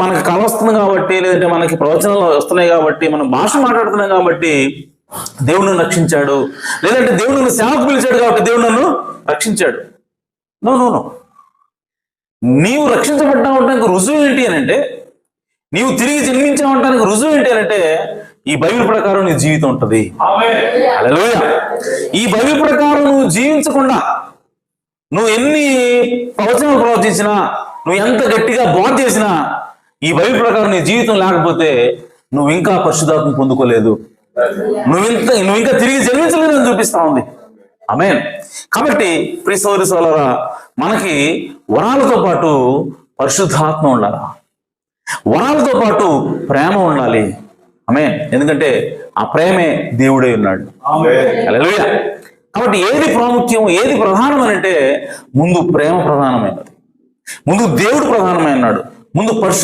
మనకి కళ వస్తుంది కాబట్టి లేదంటే మనకి ప్రవచనాలు వస్తున్నాయి కాబట్టి మనం భాష మాట్లాడుతున్నాం కాబట్టి దేవుడు రక్షించాడు. లేదంటే దేవుడు నన్ను సేవకు పిలిచాడు కాబట్టి దేవుడు నన్ను రక్షించాడు. నో నో నో నీవు రక్షించబడ్డా ఉండడానికి రుజువు ఏంటి అని అంటే నీవు తిరిగి జన్మించా ఉండడానికి రుజువు ఏంటి అని అంటే ఈ బైబిల్ ప్రకారం నీ జీవితం ఉంటుంది. ఈ బైబిల్ ప్రకారం నువ్వు జీవించకుండా నువ్వు ఎన్ని ప్రవచనాలు ప్రవర్తించినా నువ్వు ఎంత గట్టిగా బోధ చేసినా ఈ బైబిల్ ప్రకారం నీ జీవితం లేకపోతే నువ్వు ఇంకా పరిశుధాత్మ పొందుకోలేదు. నువ్వు ఇంత నువ్వు ఇంకా తిరిగి జన్మించలేదని చూపిస్తా ఉంది. ఆమె కాబట్టి ప్రియ సోదరి సోదరా మనకి వరాలతో పాటు పరిశుద్ధాత్మ ఉండాలా? వరాలతో పాటు ప్రేమ ఉండాలి. ఆమె ఎందుకంటే ఆ ప్రేమే దేవుడే ఉన్నాడు. కాబట్టి ఏది ప్రాముఖ్యం ఏది ప్రధానమని అంటే ముందు ప్రేమ ప్రధానమైనది. ముందు దేవుడు ప్రధానమైనాడు ముందు పరిశుద్ధ